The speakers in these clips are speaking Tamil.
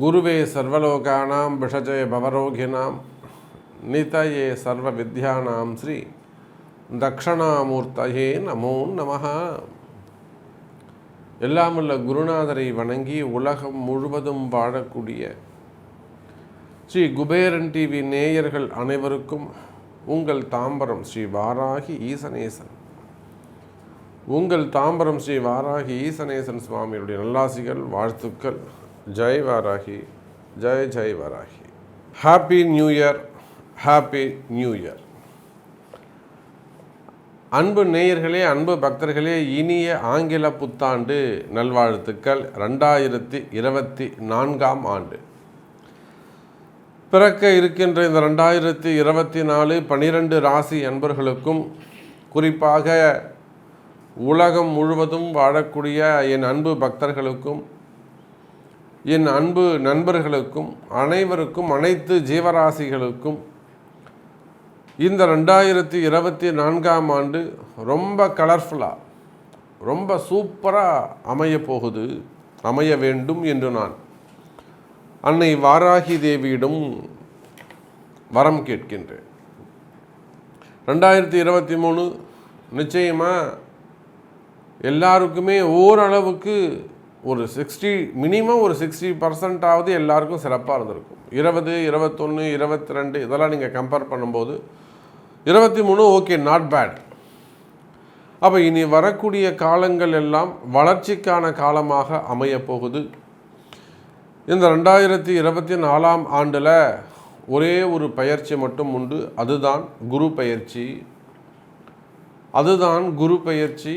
குருவே சர்வலோகானாம் விஷஜய பவரோகிணாம் நிதயே சர்வ வித்யானாம் ஸ்ரீ தக்ஷணாமூர்த்தயே நமோ நமஹ. எல்லாமுள்ள குருநாதரை வணங்கி உலகம் முழுவதும் வாழக்கூடிய ஸ்ரீ குபேரன் டிவி நேயர்கள் அனைவருக்கும் உங்கள் தாம்பரம் ஸ்ரீ வாராகி ஈசனேசன். உங்கள் தாம்பரம் ஸ்ரீ வாராகி ஈசனேசன் சுவாமியுடைய நல்லாசிகள் வாழ்த்துக்கள். ஜெய் வாராகி ஜெய் Jai Varahi. Happy new year happy new year அன்பு நேயர்களே அன்பு பக்தர்களே இனிய ஆங்கில புத்தாண்டு நல்வாழ்த்துக்கள். ரெண்டாயிரத்தி இருபத்தி நான்காம் ஆண்டு. பிறக்க இருக்கின்ற இந்த ரெண்டாயிரத்தி இருபத்தி நாலு பனிரெண்டு ராசி அன்பர்களுக்கும் குறிப்பாக உலகம் முழுவதும் வாழக்கூடிய என் அன்பு பக்தர்களுக்கும் என் அன்பு நண்பர்களுக்கும் அனைவருக்கும் அனைத்து ஜீவராசிகளுக்கும் இந்த ரெண்டாயிரத்தி இருபத்தி நான்காம் ஆண்டு ரொம்ப கலர்ஃபுல்லாக ரொம்ப சூப்பராக அமைய போகுது அமைய வேண்டும் என்று நான் அன்னை வாராகி தேவியிடம் வரம் கேட்கின்றேன். ரெண்டாயிரத்தி இருபத்தி மூணு நிச்சயமாக எல்லாருக்குமே ஓரளவுக்கு ஒரு சிக்ஸ்டி மினிமம் ஒரு சிக்ஸ்டி பர்சன்டாவது எல்லாருக்கும் சிறப்பாக இருந்திருக்கும். இருபது இருபத்தொன்று இருபத்தி ரெண்டு இதெல்லாம் நீங்கள் கம்பேர் பண்ணும்போது இருபத்தி மூணு ஓகே நாட் பேட் அப்போ இனி வரக்கூடிய காலங்கள் எல்லாம் வளர்ச்சிக்கான காலமாக அமையப்போகுது. இந்த ரெண்டாயிரத்தி இருபத்தி நாலாம் ஆண்டில் ஒரே ஒரு பயிற்சி மட்டும் உண்டு. அதுதான் குரு பயிற்சி. அதுதான் குரு பயிற்சி.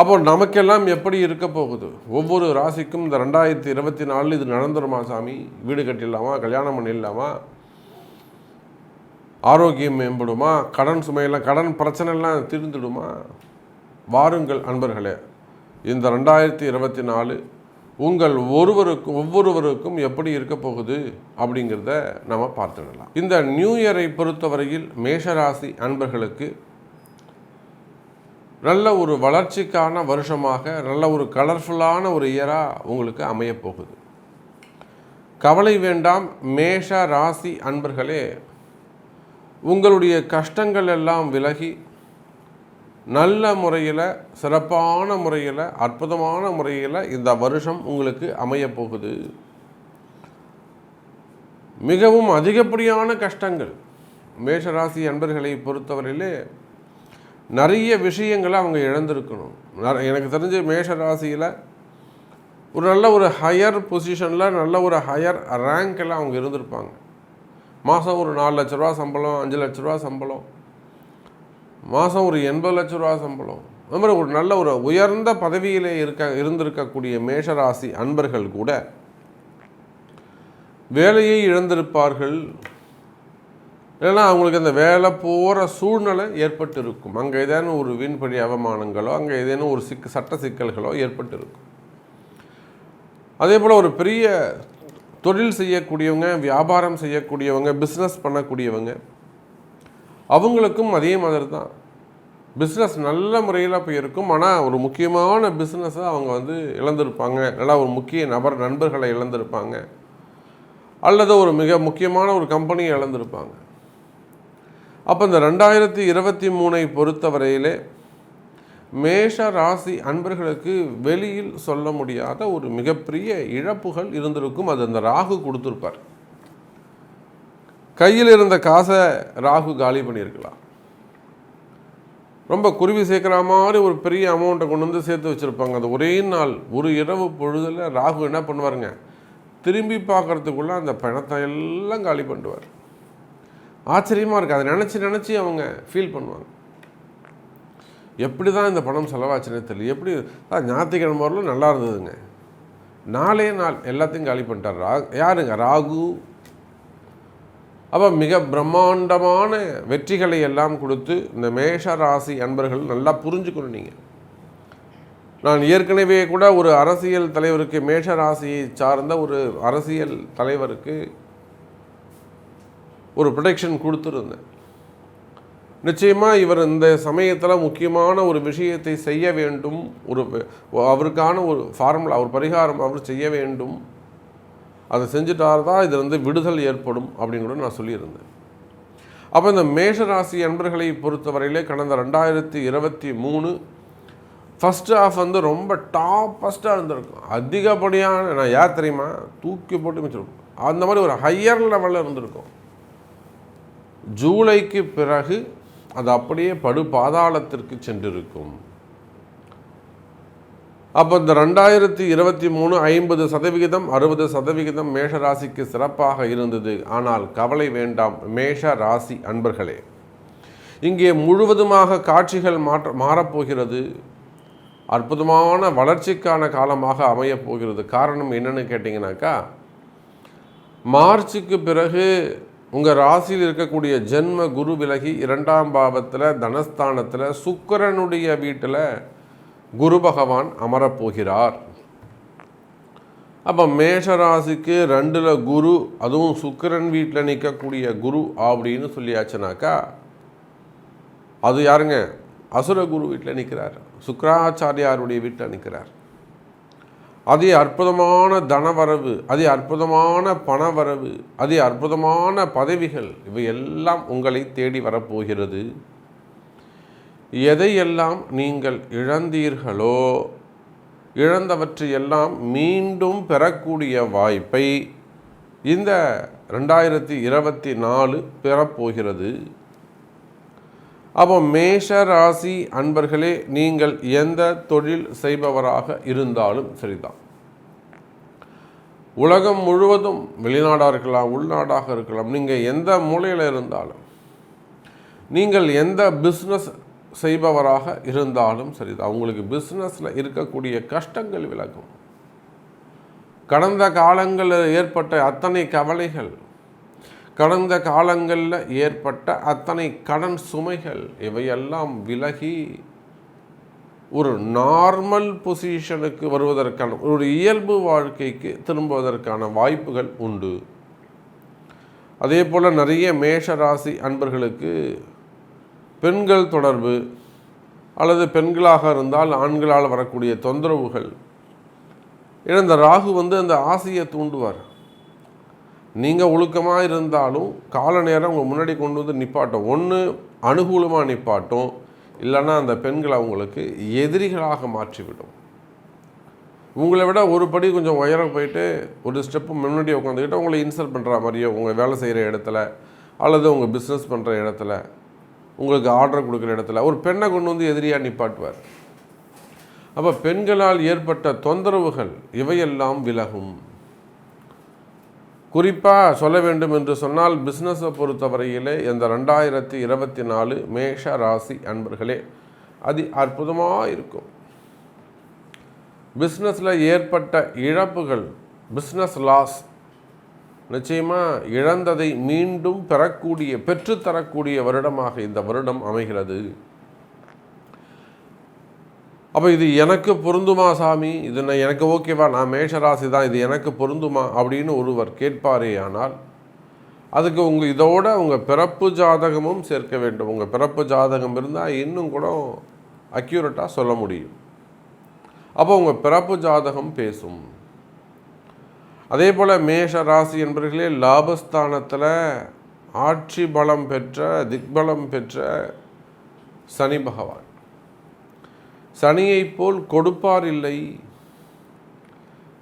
அப்போ நமக்கெல்லாம் எப்படி இருக்க போகுது? ஒவ்வொரு ராசிக்கும் இந்த ரெண்டாயிரத்தி இருபத்தி நாலு இது நடந்துருமா சாமி? வீடு கட்டிடலாமா? கல்யாணம் பண்ணிடலாமா? ஆரோக்கியம் மேம்படுமா? கடன் சுமையெல்லாம் கடன் பிரச்சனைலாம் தீர்ந்துடுமா? வாருங்கள் அன்பர்களே இந்த ரெண்டாயிரத்தி இருபத்தி நாலு உங்கள் ஒருவருக்கும் ஒவ்வொருவருக்கும் எப்படி இருக்க போகுது அப்படிங்கிறத நம்ம பார்த்துடலாம். இந்த நியூ இயரை பொறுத்தவரையில் மேஷராசி அன்பர்களுக்கு நல்ல ஒரு வளர்ச்சிக்கான வருஷமாக நல்ல ஒரு கலர்ஃபுல்லான ஒரு இயராக உங்களுக்கு அமையப்போகுது கவலை வேண்டாம் மேஷ ராசி அன்பர்களே உங்களுடைய கஷ்டங்கள் எல்லாம் விலகி நல்ல முறையில் சிறப்பான முறையில் அற்புதமான முறையில் இந்த வருஷம் உங்களுக்கு அமையப்போகுது மிகவும் அதிகப்படியான கஷ்டங்கள். மேஷராசி அன்பர்களை பொறுத்தவரையிலே நிறைய விஷயங்களை அவங்க இழந்திருக்கணும். எனக்கு தெரிஞ்ச மேஷ ராசியில் ஒரு நல்ல ஒரு ஹையர் பொசிஷனில் நல்ல ஒரு ஹையர் ரேங்க்கில் அவங்க இருந்திருப்பாங்க. மாதம் ஒரு நாலு லட்ச ரூபா சம்பளம் அஞ்சு லட்ச ரூபா சம்பளம். மாதம் ஒரு எண்பது லட்ச ரூபா சம்பளம். அது மாதிரி ஒரு நல்ல ஒரு உயர்ந்த பதவியிலே இருக்க இருந்திருக்கக்கூடிய மேஷராசி அன்பர்கள் கூட வேலையை இழந்திருப்பார்கள். இல்லைன்னா அவங்களுக்கு அந்த வேலை போகிற சூழ்நிலை ஏற்பட்டு இருக்கும் அங்கே ஏதேனும் ஒரு வீண்படி அவமானங்களோ அங்கே ஏதேனும் ஒரு சிக்கு சட்ட சிக்கல்களோ ஏற்பட்டு இருக்கும் அதே போல் ஒரு பெரிய தொழில் செய்யக்கூடியவங்க வியாபாரம் செய்யக்கூடியவங்க பிஸ்னஸ் பண்ணக்கூடியவங்க அவங்களுக்கும் அதே மாதிரி தான் பிஸ்னஸ் நல்ல முறையில் போய் இருக்கும் ஆனால் ஒரு முக்கியமான பிஸ்னஸை அவங்க வந்து இழந்திருப்பாங்க. நல்லா ஒரு முக்கிய நபர் நண்பர்களை இழந்திருப்பாங்க. அல்லது ஒரு மிக முக்கியமான ஒரு கம்பெனியை இழந்திருப்பாங்க. அப்போ இந்த ரெண்டாயிரத்தி இருபத்தி மூணை பொறுத்தவரையிலே மேஷ ராசி அன்பர்களுக்கு வெளியில் சொல்ல முடியாத ஒரு மிகப்பெரிய இழப்புகள் இருந்திருக்கும். அது அந்த ராகு கொடுத்துருப்பார். கையில் இருந்த காசை ராகு காலி பண்ணியிருக்கலாம். ரொம்ப குருவி சேர்க்குற மாதிரி ஒரு பெரிய அமௌண்ட்டை கொண்டு வந்து சேர்த்து வச்சுருப்பாங்க. அந்த ஒரே நாள் ஒரு இரவு பொழுதில் ராகு என்ன பண்ணுவாருங்க? திரும்பி பார்க்குறதுக்குள்ளே அந்த பணத்தை எல்லாம் காலி பண்ணுவார் ஆச்சரியமாக இருக்குது அதை நினச்சி நினச்சி அவங்க ஃபீல் பண்ணுவாங்க. எப்படி தான் இந்த பணம் செலவாச்சுன்னே தெரியல. எப்படி ஞாயிற்றுக்கிழமை வரலும் நல்லா இருந்ததுங்க. நாலே நாள் எல்லாத்தையும் காலி பண்ணிட்டார். ரா யாருங்க? ராகு. அப்போ மிக பிரம்மாண்டமான வெற்றிகளை எல்லாம் கொடுத்து இந்த மேஷ ராசி அன்பர்கள் நல்லா புரிஞ்சுக்கணும் நீங்கள் நான் ஏற்கனவே கூட ஒரு அரசியல் தலைவருக்கு மேஷ ராசியை சார்ந்த ஒரு அரசியல் தலைவருக்கு ஒரு ப்ரொடெக்ஷன் கொடுத்துருந்தேன். நிச்சயமாக இவர் இந்த சமயத்தில் முக்கியமான ஒரு விஷயத்தை செய்ய வேண்டும் ஒரு அவருக்கான ஒரு ஃபார்முலா அவர் பரிகாரம் அவர் செய்ய வேண்டும். அதை செஞ்சுட்டார் தான் இது வந்து விடுதல் ஏற்படும் அப்படின்னு கூட நான் சொல்லியிருந்தேன். அப்போ இந்த மேஷராசி அன்பர்களை பொறுத்தவரையிலே கடந்த ரெண்டாயிரத்தி இருபத்தி மூணு ஃபஸ்ட் ஆஃப் வந்து ரொம்ப டாப் ஃபஸ்ட்டாக இருந்திருக்கும். அதிகப்படியான நான் யார் தெரியுமா? தூக்கி போட்டு மிச்சிருக்கும் அந்த மாதிரி ஒரு ஹையர் லெவலில் இருந்திருக்கும். ஜூலைக்கு பிறகு அது அப்படியே படு பாதாளத்திற்கு சென்றிருக்கும். அப்போ இந்த ரெண்டாயிரத்தி இருபத்தி மூணு ஐம்பது சதவிகிதம் அறுபது சதவிகிதம் மேஷ ராசிக்கு சிறப்பாக இருந்தது. ஆனால் கவலை வேண்டாம் மேஷ ராசி அன்பர்களே. இங்கே முழுவதுமாக காட்சிகள் மாற்ற மாறப்போகிறது. அற்புதமான வளர்ச்சிக்கான காலமாக அமையப் போகிறது காரணம் என்னன்னு கேட்டிங்கனாக்கா மார்ச்சுக்கு பிறகு உங்கள் ராசியில் இருக்கக்கூடிய ஜென்ம குரு விலகி இரண்டாம் பாவத்தில் தனஸ்தானத்தில் சுக்கரனுடைய வீட்டில் குரு பகவான் அமரப்போகிறார். அப்போ மேஷராசிக்கு ரெண்டில் குரு அதுவும் சுக்கரன் வீட்டில் நிற்கக்கூடிய குரு அப்படின்னு சொல்லியாச்சுனாக்கா அது யாருங்க? அசுர குரு வீட்டில் நிற்கிறார் சுக்கராச்சாரியாருடைய வீட்டில் நிற்கிறார் அதே அற்புதமான தனவரவு அதே அற்புதமான பணவரவு அதே அற்புதமான பதவிகள் இவை எல்லாம் உங்களை தேடி வரப்போகிறது. எதையெல்லாம் நீங்கள் இழந்தீர்களோ இழந்தவற்றையெல்லாம் மீண்டும் பெறக்கூடிய வாய்ப்பை இந்த ரெண்டாயிரத்தி இருபத்தி நாலு பெறப்போகிறது. அப்போ மேஷ ராசி அன்பர்களே நீங்கள் எந்த தொழில் செய்பவராக இருந்தாலும் சரிதான். உலகம் முழுவதும் வெளிநாடாக இருக்கலாம் உள்நாடாக இருக்கலாம் நீங்கள் எந்த மூலையில் இருந்தாலும் நீங்கள் எந்த பிஸ்னஸ் செய்பவராக இருந்தாலும் சரிதான். உங்களுக்கு பிஸ்னஸில் இருக்கக்கூடிய கஷ்டங்கள் விலகும். கடந்த காலங்களில் ஏற்பட்ட அத்தனை கவலைகள் கடந்த காலங்களில் ஏற்பட்ட அத்தனை கடன் சுமைகள் இவையெல்லாம் விலகி ஒரு நார்மல் பொசிஷனுக்கு வருவதற்கான ஒரு இயல்பு வாழ்க்கைக்கு திரும்புவதற்கான வாய்ப்புகள் உண்டு. அதே போல் நிறைய மேஷ ராசி அன்பர்களுக்கு பெண்கள் தொடர்பு அல்லது பெண்களாக இருந்தால் ஆண்களால் வரக்கூடிய தொந்தரவுகள். ஏன்னா இந்த ராகு வந்து அந்த ஆசையை தூண்டுவார். நீங்கள் ஒழுக்கமாக இருந்தாலும் கால நேரம் உங்கள் முன்னாடி கொண்டு வந்து நிப்பாட்டும். ஒன்று அனுகூலமாக நிப்பாட்டும். இல்லைன்னா அந்த பெண்களை அவங்களுக்கு எதிரிகளாக மாற்றிவிடும். உங்களை விட ஒரு படி கொஞ்சம் உயரம் போயிட்டு ஒரு ஸ்டெப்பு முன்னாடி உட்காந்துக்கிட்டு உங்களை இன்சல்ட் பண்ணுற மாதிரியோ உங்கள் வேலை செய்கிற இடத்துல அல்லது உங்கள் பிஸ்னஸ் பண்ணுற இடத்துல உங்களுக்கு ஆர்டர் கொடுக்குற இடத்துல ஒரு பெண்ணை கொண்டு வந்து எதிரியாக நிப்பாட்டுவார். அப்போ பெண்களால் ஏற்பட்ட தொந்தரவுகள் இவையெல்லாம் விலகும். குறிப்பாக சொல்ல வேண்டும் என்று சொன்னால் பிஸ்னஸை பொறுத்தவரையிலே இந்த ரெண்டாயிரத்தி இருபத்தி நாலு மேஷ ராசி அன்பர்களே அது அற்புதமாக இருக்கும். பிஸ்னஸில் ஏற்பட்ட இழப்புகள் பிஸ்னஸ் லாஸ் நிச்சயமாக இழந்ததை மீண்டும் பெறக்கூடிய பெற்றுத்தரக்கூடிய வருடமாக இந்த வருடம் அமைகிறது. அப்போ இது எனக்கு பொருந்துமா சாமி? இது நான் எனக்கு ஓகேவா? நான் மேஷராசி தான் இது எனக்கு பொருந்துமா? அப்படின்னு ஒருவர் கேட்பாரே ஆனால் அதுக்கு உங்கள் இதோட உங்கள் பிறப்பு ஜாதகமும் சேர்க்க வேண்டும். உங்கள் பிறப்பு ஜாதகம் இருந்தால் இன்னும் கூட அக்யூரேட்டாக சொல்ல முடியும். அப்போ உங்கள் பிறப்பு ஜாதகம் பேசும். அதே போல் மேஷ ராசி என்பவர்களே லாபஸ்தானத்தில் ஆட்சி பலம் பெற்ற திக்பலம் பெற்ற சனி பகவான். சனியைப் போல் கொடுப்பார் இல்லை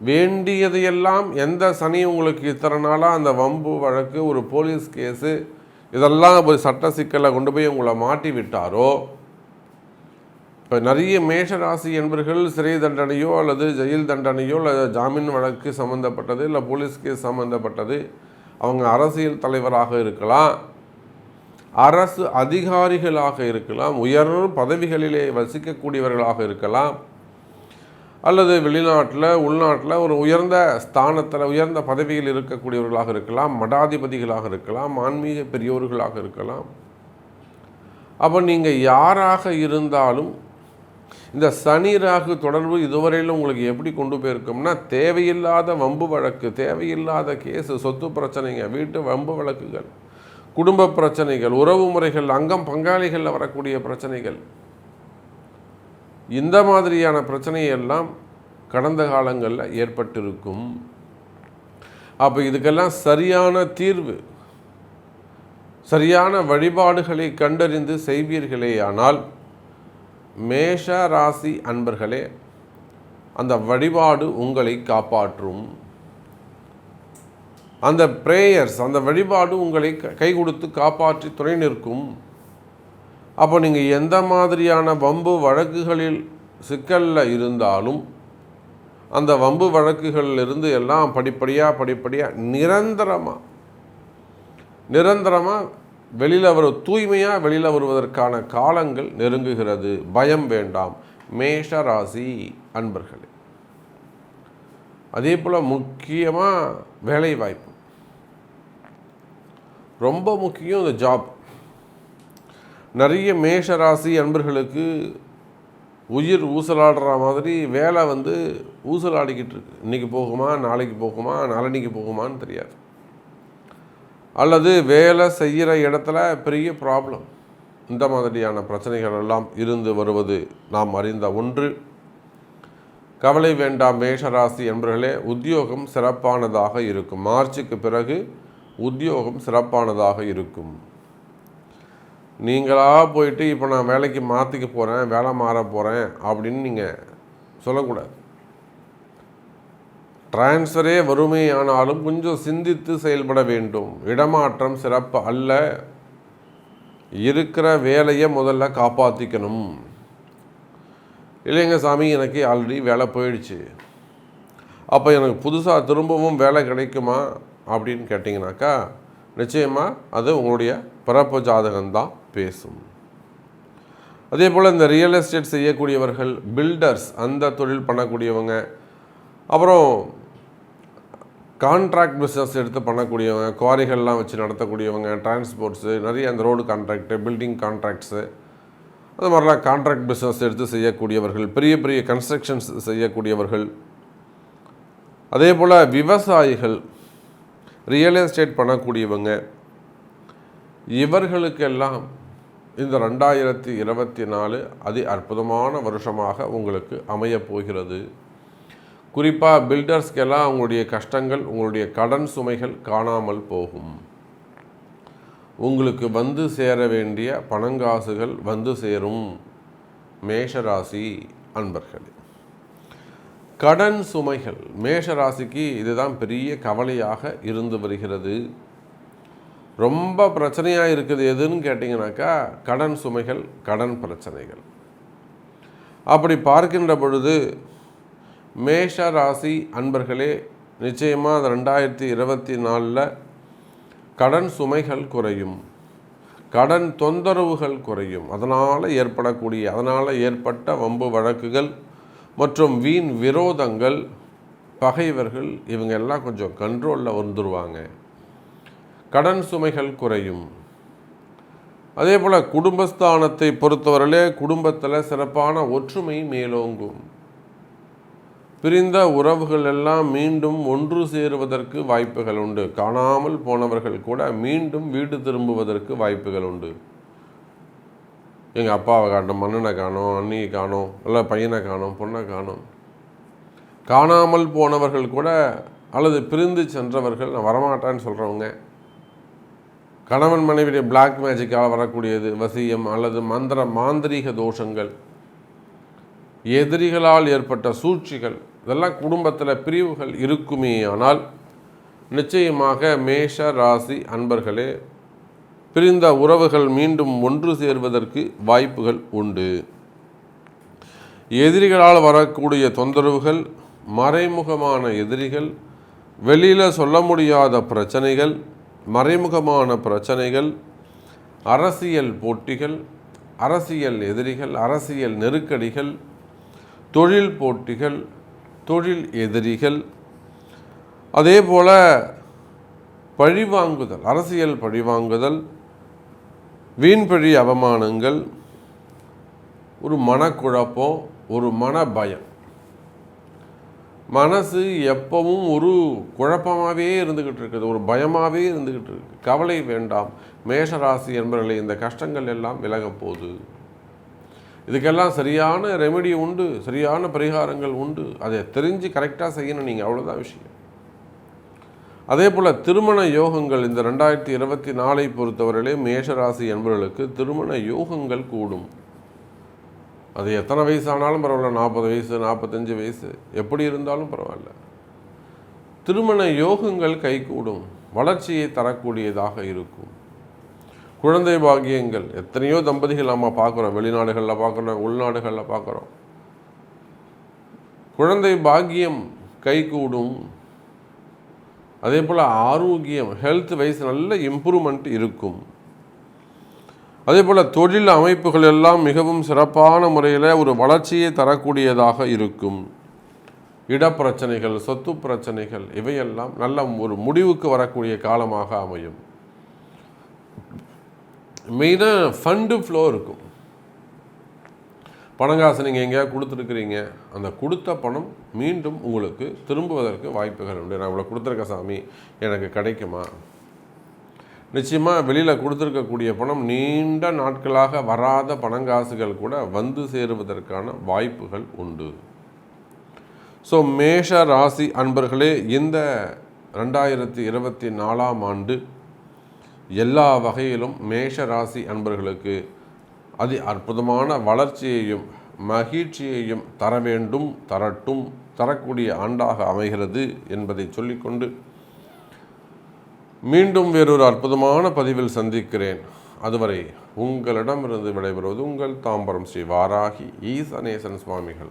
வேண்டியதையெல்லாம் எந்த சனி உங்களுக்கு இத்தனை நாளாக அந்த வம்பு வழக்கு ஒரு போலீஸ் கேஸு இதெல்லாம் ஒரு சட்ட சிக்கலை கொண்டு போய் உங்களை மாட்டி விட்டாரோ? இப்போ நிறைய மேஷராசி என்பர்கள் சிறை தண்டனையோ அல்லது ஜெயில் தண்டனையோ அல்லது ஜாமீன் வழக்கு சம்மந்தப்பட்டது இல்லை போலீஸ் கேஸ் சம்மந்தப்பட்டது அவங்க அரசியல் தலைவராக இருக்கலாம். அரசு அதிகாரிகளாக இருக்கலாம் உயர் பதவிகளிலே வசிக்கக்கூடியவர்களாக இருக்கலாம். அல்லது வெளிநாட்டில் உள்நாட்டில் ஒரு உயர்ந்த ஸ்தானத்தில் உயர்ந்த பதவியில் இருக்கக்கூடியவர்களாக இருக்கலாம் மடாதிபதிகளாக இருக்கலாம் ஆன்மீக பெரியோர்களாக இருக்கலாம். அப்போ நீங்கள் யாராக இருந்தாலும் இந்த சனி ராகு தொடர்பு இதுவரையிலும் உங்களுக்கு எப்படி கொண்டு போயிருக்கோம்னா தேவையில்லாத வம்பு வழக்கு தேவையில்லாத கேஸு சொத்து பிரச்சனைங்க வீட்டு வம்பு வழக்குகள். குடும்ப பிரச்சனைகள் உறவு முறைகள் அங்கம் பங்காளிகளில் வரக்கூடிய பிரச்சனைகள். இந்த மாதிரியான பிரச்சனையெல்லாம் கடந்த காலங்களில் ஏற்பட்டிருக்கும். அப்போ இதுக்கெல்லாம் சரியான தீர்வு சரியான வழிபாடுகளை கண்டறிந்து செய்வீர்களே ஆனால் மேஷ ராசி அன்பர்களே அந்த வழிபாடு உங்களை காப்பாற்றும். அந்த ப்ரேயர்ஸ் அந்த வழிபாடு உங்களை கை கொடுத்து காப்பாற்றி துணை நிற்கும். அப்போ நீங்கள் எந்த மாதிரியான வம்பு வழக்குகளில் சிக்கலில் இருந்தாலும் அந்த வம்பு வழக்குகளிலிருந்து எல்லாம் படிப்படியாக படிப்படியாக நிரந்தரமாக நிரந்தரமாக வெளியில் வர தூய்மையாக வெளியில் வருவதற்கான காலங்கள் நெருங்குகிறது. பயம் வேண்டாம். மேஷ ராசி அன்பர்களே. அதே போல் முக்கியமாக வேலை வாய்ப்பு ரொம்ப முக்கியம் இந்த ஜாப் நிறைய மேஷ ராசி அன்பர்களுக்கு உயிர் ஊசலாடுற மாதிரி வேலை வந்து ஊசலாடிக்கிட்டு இருக்கு. இன்றைக்கி போகுமா நாளைக்கு போகுமா நாளன்னைக்கு போகுமான்னு தெரியாது. அல்லது வேலை செய்கிற இடத்துல பெரிய ப்ராப்ளம் இந்த மாதிரியான பிரச்சனைகள் எல்லாம் இருந்து வருவது நாம் அறிந்த ஒன்று. கவலை வேண்டாம் மேஷராசி என்பர்களே உத்தியோகம் சிறப்பானதாக இருக்கும். மார்ச்சுக்கு பிறகு உத்தியோகம் சிறப்பானதாக இருக்கும். நீங்களாக போயிட்டு இப்போ நான் வேலைக்கு மாற்றிக்க போகிறேன் வேலை மாற போகிறேன் அப்படின்னு நீங்கள் சொல்லக்கூடாது. டிரான்ஸ்ஃபரே வறுமையானாலும் கொஞ்சம் சிந்தித்து செயல்பட வேண்டும். இடமாற்றம் சிறப்பு அல்ல. இருக்கிற வேலையை முதல்ல காப்பாற்றிக்கணும் இல்லைங்க சாமி எனக்கு ஆல்ரெடி வேலை போயிடுச்சு. அப்போ எனக்கு புதுசாக திரும்பவும் வேலை கிடைக்குமா அப்படின்னு கேட்டிங்கனாக்கா நிச்சயமாக அது உங்களுடைய பிறப்பு ஜாதகம்தான் பேசும். அதே போல் இந்த ரியல் எஸ்டேட் செய்யக்கூடியவர்கள் பில்டர்ஸ் அந்த தொழில் பண்ணக்கூடியவங்க அப்புறம் கான்ட்ராக்ட் பிஸ்னஸ் எடுத்து பண்ணக்கூடியவங்க குவாரிகள்லாம் வச்சு நடத்தக்கூடியவங்க டிரான்ஸ்போர்ட்ஸு நிறைய அந்த ரோடு கான்ட்ராக்டு பில்டிங் கான்ட்ராக்ட்ஸு அது மாதிரிலாம் கான்ட்ராக்ட் பிஸ்னஸ் எடுத்து செய்யக்கூடியவர்கள் பெரிய பெரிய கன்ஸ்ட்ரக்ஷன்ஸ் செய்யக்கூடியவர்கள். அதே போல் விவசாயிகள் ரியல் எஸ்டேட் பண்ணக்கூடியவங்க இவர்களுக்கெல்லாம் இந்த ரெண்டாயிரத்தி இருபத்தி நாலு அதி அற்புதமான வருஷமாக உங்களுக்கு அமையப் போகிறது. குறிப்பாக பில்டர்ஸ்க்கெல்லாம் உங்களுடைய கஷ்டங்கள் உங்களுடைய கடன் சுமைகள் காணாமல் போகும். உங்களுக்கு வந்து சேர வேண்டிய பணங்காசுகள் வந்து சேரும். மேஷராசி அன்பர்களே. கடன் சுமைகள். மேஷராசிக்கு இதுதான் பெரிய கவலையாக இருந்து வருகிறது. ரொம்ப பிரச்சனையாக இருக்குது எதுன்னு கேட்டிங்கனாக்கா கடன் சுமைகள் கடன் பிரச்சனைகள். அப்படி பார்க்கின்ற பொழுது மேஷ ராசி அன்பர்களே நிச்சயமாக ரெண்டாயிரத்தி இருபத்தி நாலில் கடன் சுமைகள் குறையும். கடன் தொந்தரவுகள் குறையும். அதனால் ஏற்படக்கூடிய அதனால் ஏற்பட்ட வம்பு வழக்குகள் மற்றும் வீண் விரோதங்கள் பகைவர்கள் இவங்க எல்லாம் கொஞ்சம் கண்ட்ரோலில் வந்துடுவாங்க கடன் சுமைகள் குறையும். அதே போல் குடும்பஸ்தானத்தை பொறுத்தவரையிலே குடும்பத்தில் சிறப்பான ஒற்றுமை மேலோங்கும். பிரிந்த உறவுகள் எல்லாம் மீண்டும் ஒன்று சேருவதற்கு வாய்ப்புகள் உண்டு. காணாமல் போனவர்கள் கூட மீண்டும் வீடு திரும்புவதற்கு வாய்ப்புகள் உண்டு. எங்கள் அப்பாவை காட்டும் மன்னனை காணோம் அண்ணியை காணோம் இல்லை பையனை காணோம் பொண்ணை காணோம். காணாமல் போனவர்கள் கூட அல்லது பிரிந்து சென்றவர்கள் நான் வரமாட்டேன்னு சொல்கிறவங்க கணவன் மனைவியுடைய பிளாக் மேஜிக்கால் வரக்கூடியது வசியம் அல்லது மந்திர மாந்திரீக தோஷங்கள் எதிரிகளால் ஏற்பட்ட சூழ்ச்சிகள் இதெல்லாம் குடும்பத்தில் பிரிவுகள் இருக்குமே ஆனால் நிச்சயமாக மேஷ ராசி அன்பர்களே பிரிந்த உறவுகள் மீண்டும் ஒன்று சேர்வதற்கு வாய்ப்புகள் உண்டு. எதிரிகளால் வரக்கூடிய தொந்தரவுகள் மறைமுகமான எதிரிகள் வெளியில் சொல்ல முடியாத பிரச்சனைகள் மறைமுகமான பிரச்சனைகள் அரசியல் போட்டிகள் அரசியல் எதிரிகள் அரசியல் நெருக்கடிகள் தொழில் போட்டிகள் தொழில் எதிரிகள் அதே போல் பழிவாங்குதல் அரசியல் பழிவாங்குதல் வீண்பழி அவமானங்கள் ஒரு மனக்குழப்பம் ஒரு மன பயம் மனசு எப்பவும் ஒரு குழப்பமாகவே இருந்துக்கிட்டு இருக்குது ஒரு பயமாகவே இருந்துக்கிட்டு இருக்கு. கவலை வேண்டாம். மேஷராசி என்பவர்களை இந்த கஷ்டங்கள் எல்லாம் விலகப் போகுது. இதுக்கெல்லாம் சரியான ரெமெடி உண்டு சரியான பரிகாரங்கள் உண்டு. அதை தெரிஞ்சு கரெக்டாக செய்யணும் நீங்கள் அவ்வளோதான் விஷயம். அதே போல் திருமண யோகங்கள் இந்த ரெண்டாயிரத்தி இருபத்தி நாலை பொறுத்தவரையிலே மேஷராசி என்பவர்களுக்கு திருமண யோகங்கள் கூடும். அது எத்தனை வயசு ஆனாலும் பரவாயில்ல நாற்பது வயசு நாற்பத்தஞ்சு வயசு எப்படி இருந்தாலும் பரவாயில்ல. திருமண யோகங்கள் கைகூடும் வளர்ச்சியை தரக்கூடியதாக இருக்கும். குழந்தை பாக்கியங்கள். எத்தனையோ தம்பதிகள் நம்ம பார்க்குறோம். வெளிநாடுகளில் பார்க்குறோம் உள்நாடுகளில் பார்க்குறோம். குழந்தை பாக்கியம் கைகூடும். அதே போல் ஆரோக்கியம் ஹெல்த் வைஸ் நல்ல இம்ப்ரூவ்மெண்ட் இருக்கும். அதே போல் தொழில் அமைப்புகள் எல்லாம் மிகவும் சிறப்பான முறையில் ஒரு வளர்ச்சியை தரக்கூடியதாக இருக்கும். இடப்பிரச்சனைகள் சொத்து பிரச்சனைகள் இவையெல்லாம் நல்ல ஒரு முடிவுக்கு வரக்கூடிய காலமாக அமையும். மெயினாக ஃபண்டு ஃப்ளோ இருக்கும். பணங்காசு நீங்கள் எங்கேயாவது கொடுத்துருக்குறீங்க. அந்த கொடுத்த பணம் மீண்டும் உங்களுக்கு திரும்புவதற்கு வாய்ப்புகள் உண்டு. நான் இவ்வளோ கொடுத்துருக்க சாமி எனக்கு கிடைக்குமா? நிச்சயமாக வெளியில் கொடுத்துருக்கக்கூடிய பணம் நீண்ட நாட்களாக வராத பணங்காசுகள் கூட வந்து சேருவதற்கான வாய்ப்புகள் உண்டு. ஸோ மேஷ ராசி அன்பர்களே இந்த ரெண்டாயிரத்தி இருபத்தி நாலாம் ஆண்டு எல்லா வகையிலும் மேஷ ராசி அன்பர்களுக்கு அதி அற்புதமான வளர்ச்சியையும் மகிழ்ச்சியையும் தர வேண்டும் தரட்டும் தரக்கூடிய ஆண்டாக அமைகிறது என்பதை சொல்லிக்கொண்டு மீண்டும் வேறொரு அற்புதமான பதிவில் சந்திக்கிறேன். அதுவரை உங்களிடமிருந்து விடைபெறுவது உங்கள் தாம்பரம் ஸ்ரீ வாராகி ஈசனேசன் சுவாமிகள்.